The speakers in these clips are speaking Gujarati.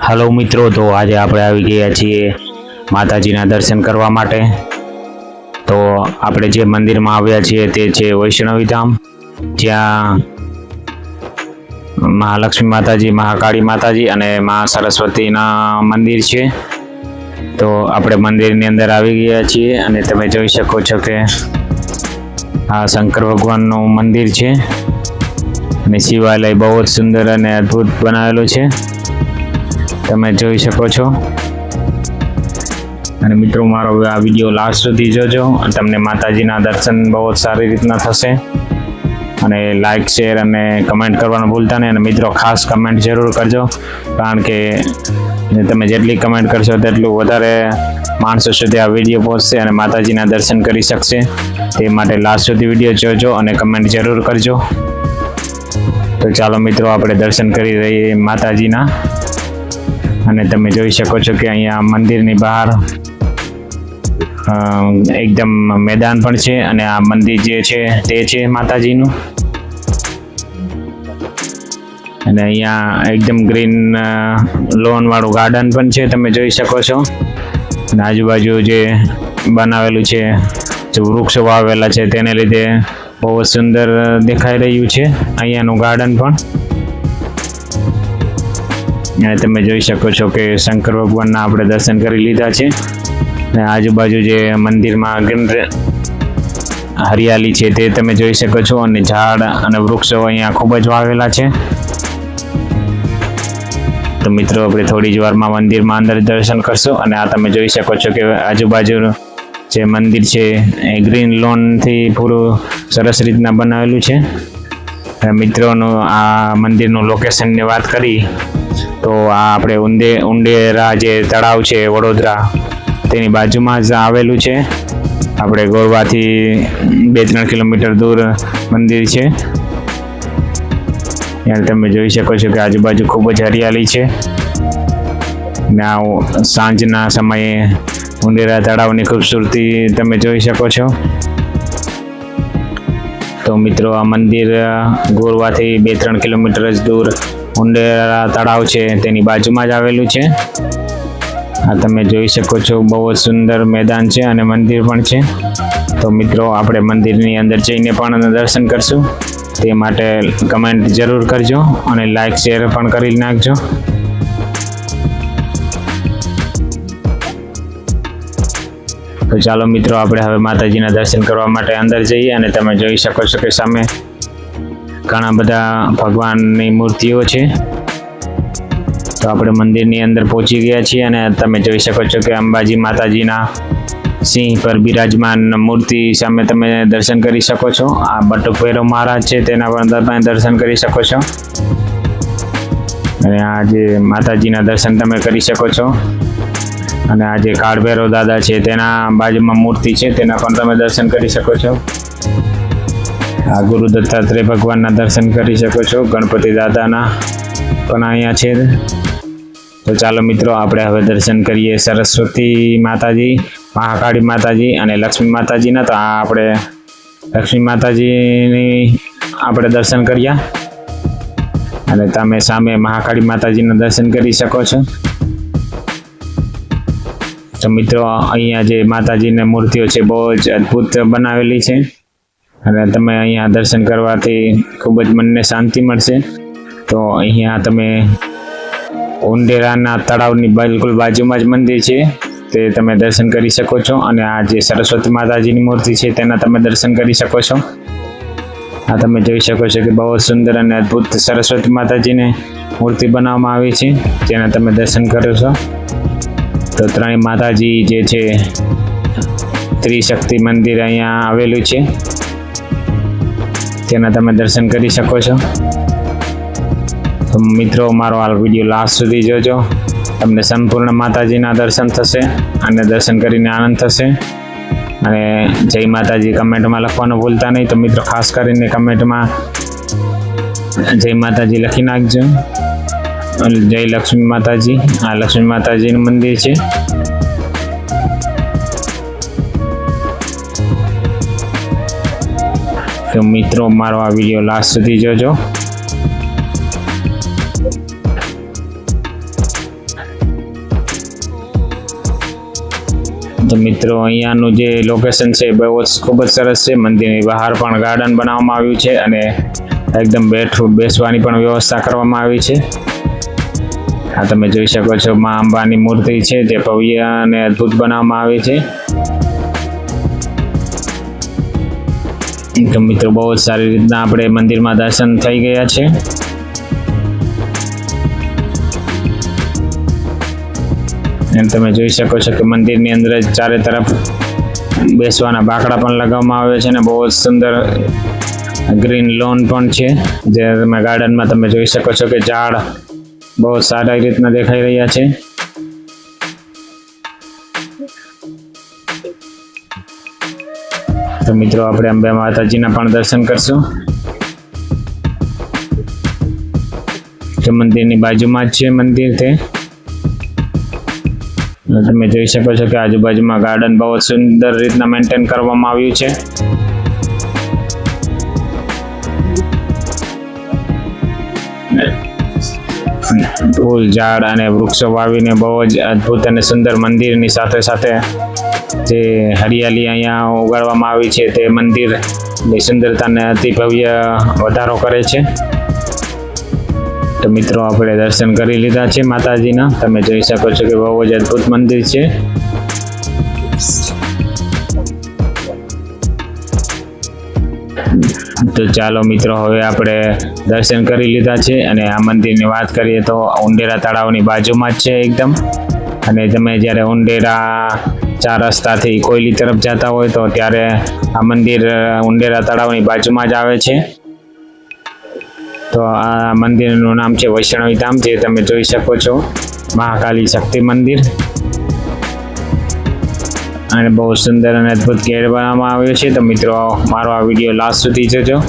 હલો મિત્રો, તો આજે આપણે આવી ગયા છીએ માતાજીના દર્શન કરવા માટે. તો આપણે જે મંદિરમાં આવ્યા છીએ તે છે વૈષ્ણવીધામ જ્યાં મહાલક્ષ્મી માતાજી, મહાકાળી માતાજી અને મહા સરસ્વતીના મંદિર છે. તો આપણે મંદિરની અંદર આવી ગયા છીએ અને તમે જોઈ શકો છો કે આ શંકર ભગવાનનું મંદિર છે. અને શિવાલય બહુ જ સુંદર અને અદ્ભુત બનાવેલું છે. તમે જોઈ શકો છો. અને મિત્રો, મારો આ વીડિયો લાસ્ટ સુધી જોજો. અને તમને માતાજીના દર્શન બહુ જ સારી રીતના થશે. અને લાઈક શેર અને કમેન્ટ કરવાનું ભૂલતા નહીં. અને મિત્રો, ખાસ કમેન્ટ જરૂર કરજો. કારણ કે તમે જેટલી કમેન્ટ કરશો તેટલું વધારે માણસો સુધી આ વીડિયો પહોંચશે અને માતાજીના દર્શન કરી શકશે. તે માટે લાસ્ટ સુધી વીડિયો જોજો અને કમેન્ટ જરૂર કરજો. તો ચાલો મિત્રો, આપણે દર્શન કરી રહીએ માતાજીના. અને તમે જોઈ શકો છો કે અહીંયા મંદિરની બહાર એકદમ મેદાન પણ છે અને આ મંદિર જે છે તે છે માતાજીનું. અને અહીંયા એકદમ ગ્રીન લોન વાળું ગાર્ડન પણ છે, તમે જોઈ શકો છો. અને આજુબાજુ જે બનાવેલું છે, જે વૃક્ષો વાવેલા છે, તેને લીધે બહુ સુંદર દેખાઈ રહ્યું છે. અહીંયાનું ગાર્ડન પણ. અને તમે જોઈ શકો છો કે શંકર ભગવાનના આપણે દર્શન કરી લીધા છે. અને આજુબાજુ જે મંદિરમાં હરિયાળી છે તે તમે જોઈ શકો છો અને ઝાડ અને વૃક્ષો અહીંયા ખૂબ જ વાવેલા છે. તો મિત્રો, આપણે થોડી જ વારમાં મંદિરમાં અંદર દર્શન કરશું અને આ તમે જોઈ શકો છો કે આજુબાજુ જે મંદિર છે એ ગ્રીન લોનથી પૂરું સરસ રીતના બનાવેલું છે. મિત્રોનું આ મંદિરનું લોકેશનની વાત કરી. તો આ આપણે ઉંદે ઉંડેરા જે તળાવ છે, વડોદરા, તેની બાજુમાં જ આવેલું છે. આપણે ગોરવાથી બે ત્રણ કિલોમીટર દૂર મંદિર છે. ત્યાં તમે જોઈ શકો છો કે આજુબાજુ ખૂબ જ હરિયાળી છે. ને આ સાંજના સમયે ઉંદેરા તળાવની ખૂબસૂરતી તમે જોઈ શકો છો. તો મિત્રો, આ મંદિર ગોરવાથી બે ત્રણ કિલોમીટર જ દૂર ઉંડેરા તળાવ છે, તેની બાજુમાં જ આવેલું છે. આ તમે જોઈ શકો છો, બહુ જ સુંદર મેદાન છે અને મંદિર પણ છે. તો મિત્રો, આપણે મંદિરની અંદર જઈને પણ દર્શન કરશું. તે માટે કમેન્ટ જરૂર કરજો અને લાઈક, શેર પણ કરી નાખજો. તો ચાલો મિત્રો, આપણે હવે માતાજીના દર્શન કરવા માટે અંદર જઈએ અને તમે જોઈ શકો છો કે સામે ઘણા બધા ભગવાનની મૂર્તિઓ છે. તો આપણે મંદિરની અંદર પહોંચી ગયા છીએ અને તમે જોઈ શકો છો કે અંબાજી માતાજીના સિંહ પર બિરાજમાન મૂર્તિ સામે તમે દર્શન કરી શકો છો. આ બટુક મહારાજ છે, તેના પણ તમે દર્શન કરી શકો છો. અને આ જે માતાજીના દર્શન તમે કરી શકો છો. અને આ જે કાળભૈરવ દાદા છે, તેના બાજુમાં મૂર્તિ છે, તેના પણ તમે દર્શન કરી શકો છો. આ ગુરુ દત્તાત્રેય ભગવાનના દર્શન કરી શકો છો. ગણપતિ દાદાના પણ અહીંયા છે. તો ચાલો મિત્રો, આપણે હવે દર્શન કરીએ સરસ્વતી માતાજી, મહાકાળી માતાજી અને લક્ષ્મી માતાજીના. તો આ આપણે લક્ષ્મી માતાજીની આપણે દર્શન કર્યા. અને તમે સામે મહાકાળી માતાજીના દર્શન કરી શકો છો. તો મિત્રો, અહીંયા જે માતાજીની મૂર્તિઓ છે, બહુ જ અદ્ભુત બનાવેલી છે. અને તમે અહીંયા દર્શન કરવાથી ખૂબ જ મનને શાંતિ મળશે. તો અહીંયા તમે ઉંડેરાના તળાવની બિલકુલ બાજુમાં જ મંદિર છે. તે તમે દર્શન કરી શકો છો અને આ જે સરસ્વતી માતાજીની મૂર્તિ છે તેના તમે દર્શન કરી શકો છો. આ તમે જોઈ શકો છો કે બહુ સુંદર અને અદ્ભુત સરસ્વતી માતાજીની મૂર્તિ બનાવવામાં આવી છે. જેના તમે દર્શન કરો છો. તો ત્રણેય માતાજી જે છે, ત્રિશક્તિ મંદિર અહીંયા આવેલું છે. તેના તમે દર્શન કરી શકો છો. તો મિત્રો, મારો આ વીડિયો લાસ્ટ સુધી જોજો. તમને સંપૂર્ણ માતાજીના દર્શન થશે અને દર્શન કરીને આનંદ થશે. અને જય માતાજી કમેન્ટમાં લખવાનું ભૂલતા નહીં. તો મિત્રો, ખાસ કરીને કમેન્ટમાં જય માતાજી લખી નાખજો. જય લક્ષ્મી માતાજી. આ લક્ષ્મી માતાજીનું મંદિર છે. તો મિત્રો, મારો આ વીડિયો લાસ્ટ સુધી જોજો. તો મિત્રો, અહીંયાનું જે લોકેશન છે બહુ જ ખૂબ જ સરસ છે. મંદિરની બહાર પણ ગાર્ડન બનાવવામાં આવ્યું છે અને એકદમ બેઠું, બેસવાની પણ વ્યવસ્થા કરવામાં આવી છે. આ તમે જોઈ શકો છો, મા અંબાની મૂર્તિ છે, જે ભવ્ય અને અદ્ભુત બનાવવામાં આવી છે. તો મિત્રો, બહુ જ સારી રીતના આપણે મંદિરમાં દર્શન થઈ ગયા છે. એમ તમે જોઈ શકો છો કે મંદિરની અંદર ચારે તરફ બેસવાના બાકડા પણ લગાવવામાં આવે છે અને બહુ જ સુંદર ગ્રીન લોન પણ છે. જે તમે ગાર્ડનમાં તમે જોઈ શકો છો કે ઝાડ બહુ સારી રીતના દેખાઈ રહ્યા છે. તો મિત્રો, આપણે અંબે માતાજીના પણ દર્શન કરશું. તો મંદિરની બાજુમાં જ છે મંદિર તે. તમે જોઈ શકો છો કે આજુબાજુમાં ગાર્ડન બહુ સુંદર રીતના મેન્ટેન કરવામાં આવ્યું છે. ફૂલ ઝાડ અને વૃક્ષો વાવીને બહુ જ અદ્ભુત અને સુંદર મંદિરની સાથે સાથે જે હરિયાળી અહીંયા ઉગાડવામાં આવી છે તે મંદિરની સુંદરતાને અતિ ભવ્ય વધારો કરે છે. તો મિત્રો, આપણે દર્શન કરી લીધા છે માતાજીના. તમે જોઈ શકો છો કે બહુ જ અદ્ભુત મંદિર છે. તો ચાલો મિત્રો, હવે આપણે દર્શન કરી લીધા છે અને આ મંદિરની વાત કરીએ તો ઉંડેરા તળાવની બાજુમાં જ છે એકદમ. અને તમે જ્યારે ઉંડેરા ચાર રસ્તાથી કોયલી તરફ જતા હોય તો ત્યારે આ મંદિર, ઉંડેરા તળાવની બાજુમાં જ આવે છે. તો આ મંદિરનું નામ છે વૈષ્ણવી ધામ, જે તમે જોઈ શકો છો. મહાકાલી શક્તિ મંદિર. અને બહુ સુંદર અને અદ્ભુત ઘેર બનાવવામાં આવ્યો છે. તો મિત્રો, મારો આ વીડિયો લાસ્ટ સુધી જોજો.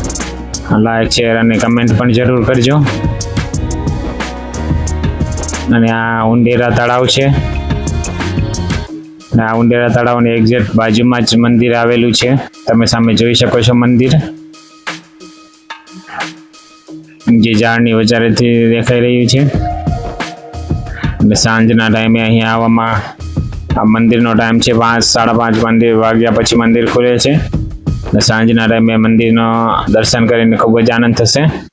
લાઈક શેર અને કમેન્ટ પણ જરૂર કરજો. અને આ ઉંડેરા તળાવ છે. આ ઉંડેરા તળાવની એક્ઝેક્ટ બાજુમાં જ મંદિર આવેલું છે. તમે સામે જોઈ શકો છો મંદિર. જે ઝાડની વચારેથી દેખાઈ રહ્યું છે. અને સાંજના ટાઈમે અહીંયા આવવામાં મંદિરનો ટાઈમ છે પાંચ, સાડા પાંચ મંદિર વાગ્યા પછી મંદિર ખુલે છે. સાંજના ટાઈમે મંદિરનો દર્શન કરીને ખૂબ જ આનંદ થશે.